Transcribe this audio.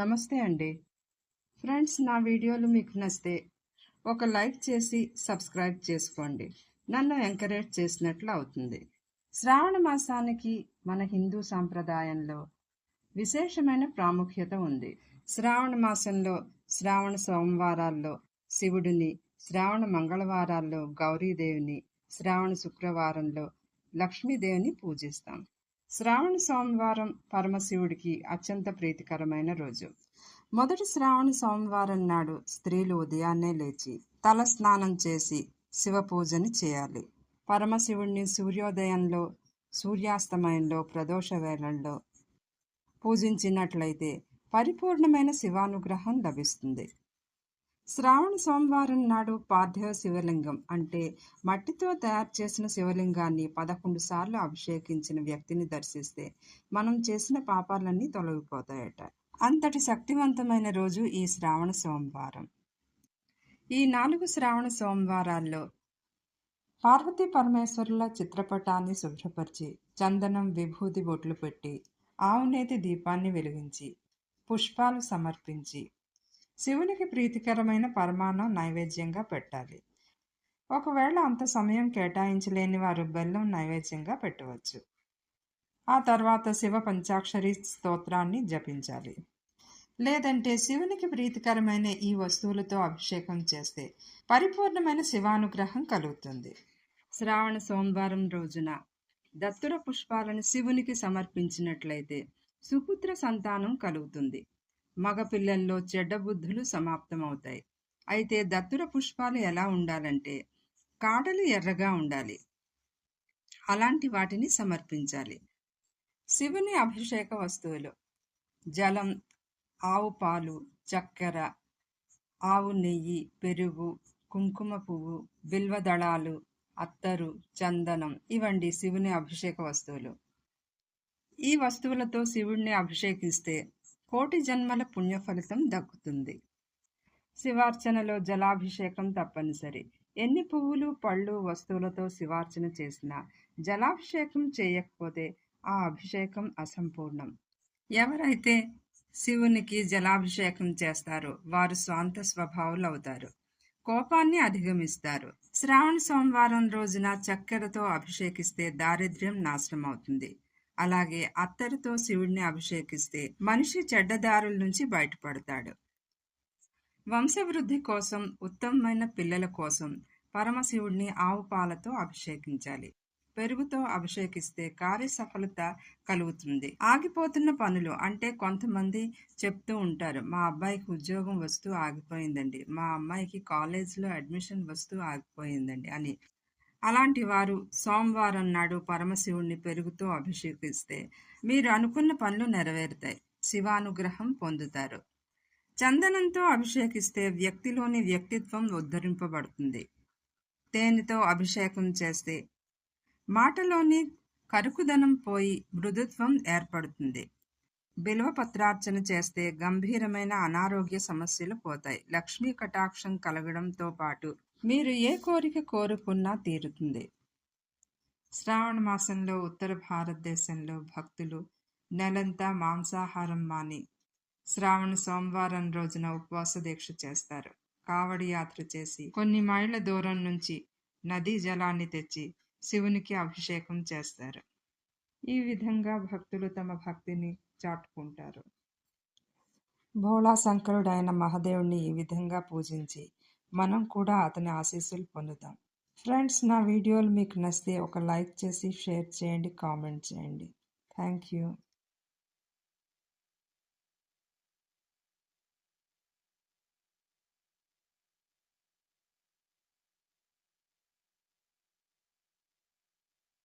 నమస్తే అండి. ఫ్రెండ్స్ నా వీడియోలు మీకు నచ్చితే ఒక లైక్ చేసి సబ్స్క్రైబ్ చేసుకోండి. నన్ను ఎంకరేజ్ చేసినట్లు అవుతుంది. శ్రావణ మాసానికి మన హిందూ సాంప్రదాయంలో విశేషమైన ప్రాముఖ్యత ఉంది. శ్రావణ మాసంలో శ్రావణ సోమవారాల్లో శివుడిని శ్రావణ మంగళవారాల్లో గౌరీదేవిని శ్రావణ శుక్రవారంలో లక్ష్మీదేవిని పూజిస్తాం. శ్రావణ సోమవారం పరమశివుడికి అత్యంత ప్రీతికరమైన రోజు. మొదటి శ్రావణ సోమవారం నాడు స్త్రీలు ఉదయాన్నే లేచి తల స్నానం చేసి శివ పూజని చేయాలి. పరమశివుడిని సూర్యోదయంలో సూర్యాస్తమయంలో ప్రదోష వేళల్లో పూజించినట్లయితే పరిపూర్ణమైన శివానుగ్రహం లభిస్తుంది. శ్రావణ సోమవారం నాడు పార్థివ శివలింగం అంటే మట్టితో తయారు చేసిన శివలింగాన్ని పదకొండు సార్లు అభిషేకించిన వ్యక్తిని దర్శిస్తే మనం చేసిన పాపాలన్నీ తొలగిపోతాయట. అంతటి శక్తివంతమైన రోజు ఈ శ్రావణ సోమవారం. ఈ నాలుగు శ్రావణ సోమవారాల్లో పార్వతీ పరమేశ్వరుల చిత్రపటాన్ని శుభ్రపరిచి చందనం విభూతి బొట్లు పెట్టి ఆవునేతి దీపాన్ని వెలిగించి పుష్పాలు సమర్పించి శివునికి ప్రీతికరమైన పరమాన్నం నైవేద్యంగా పెట్టాలి. ఒకవేళ అంత సమయం కేటాయించలేని వారు బెల్లం నైవేద్యంగా పెట్టవచ్చు. ఆ తర్వాత శివ పంచాక్షరి స్తోత్రాన్ని జపించాలి. లేదంటే శివునికి ప్రీతికరమైన ఈ వస్తువులతో అభిషేకం చేస్తే పరిపూర్ణమైన శివానుగ్రహం కలుగుతుంది. శ్రావణ సోమవారం రోజున దత్తుర పుష్పాలను శివునికి సమర్పించినట్లయితే సుపుత్ర సంతానం కలుగుతుంది. మగపిల్లల్లో చెడ్డ బుద్ధులు సమాప్తమవుతాయి. అయితే దత్తుర పుష్పాలు ఎలా ఉండాలంటే కాడలు ఎర్రగా ఉండాలి. అలాంటి వాటిని సమర్పించాలి. శివుని అభిషేక వస్తువులు. జలం ఆవు పాలు చక్కెర ఆవు నెయ్యి పెరుగు కుంకుమ పువ్వు బిల్వదళాలు అత్తరు చందనం ఇవండి శివుని అభిషేక వస్తువులు. ఈ వస్తువులతో శివుణ్ణి అభిషేకిస్తే కోటి జన్మల పుణ్యఫలితం దక్కుతుంది. శివార్చనలో జలాభిషేకం తప్పనిసరి. ఎన్ని పువ్వులు పళ్ళు వస్తువులతో శివార్చన చేసినా జలాభిషేకం చేయకపోతే ఆ అభిషేకం అసంపూర్ణం. ఎవరైతే శివునికి జలాభిషేకం చేస్తారో వారు స్వాంత స్వభావులు అవుతారు కోపాన్ని అధిగమిస్తారు. శ్రావణ సోమవారం రోజున చక్కెరతో అభిషేకిస్తే దారిద్ర్యం నాశనం అవుతుంది అలాగే అత్తరితో శివుడిని అభిషేకిస్తే మనిషి చెడ్డదారుల నుంచి బయటపడతాడు. వంశవృద్ధి కోసం ఉత్తమమైన పిల్లల కోసం పరమశివుడిని ఆవు పాలతో అభిషేకించాలి. పెరుగుతో అభిషేకిస్తే కార్యసఫలత కలుగుతుంది. ఆగిపోతున్న పనులు అంటే కొంతమంది చెప్తూ ఉంటారు మా అబ్బాయికి ఉద్యోగం వస్తూ ఆగిపోయిందండి. మా అమ్మాయికి కాలేజీలో అడ్మిషన్ వస్తూ ఆగిపోయిందండి అని. అలాంటి వారు సోమవారం నాడు పరమశివుణ్ణి పెరుగుతో అభిషేకిస్తే మీరు అనుకున్న పనులు నెరవేరుతాయి. శివానుగ్రహం పొందుతారు. చందనంతో అభిషేకిస్తే వ్యక్తిలోని వ్యక్తిత్వం ఉద్ధరింపబడుతుంది. తేనెతో అభిషేకం చేస్తే మాటలోని కరుకుదనం పోయి మృదుత్వం ఏర్పడుతుంది. బిలువ పత్రార్చన చేస్తే గంభీరమైన అనారోగ్య సమస్యలు పోతాయి. లక్ష్మీ కటాక్షం కలగడంతో పాటు మీరు ఏ కోరిక కోరుకున్నా తీరుతుంది. శ్రావణ మాసంలో ఉత్తర భారతదేశంలో భక్తులు నెలంతా మాంసాహారం మాని శ్రావణ సోమవారం రోజున ఉపవాస దీక్ష చేస్తారు. కావడి యాత్ర చేసి కొన్ని మైళ్ళ దూరం నుంచి నదీ జలాన్ని తెచ్చి శివునికి అభిషేకం చేస్తారు. ఈ విధంగా భక్తులు తమ భక్తిని చాటుకుంటారు. భోళా శంకరుడైన మహాదేవుని ఈ విధంగా పూజించి మనం కూడా అతని ఆశీస్సులు పొందుతాం. ఫ్రెండ్స్ నా వీడియోలు మీకు నచ్చితే ఒక లైక్ చేసి షేర్ చేయండి కామెంట్ చేయండి. Thank you.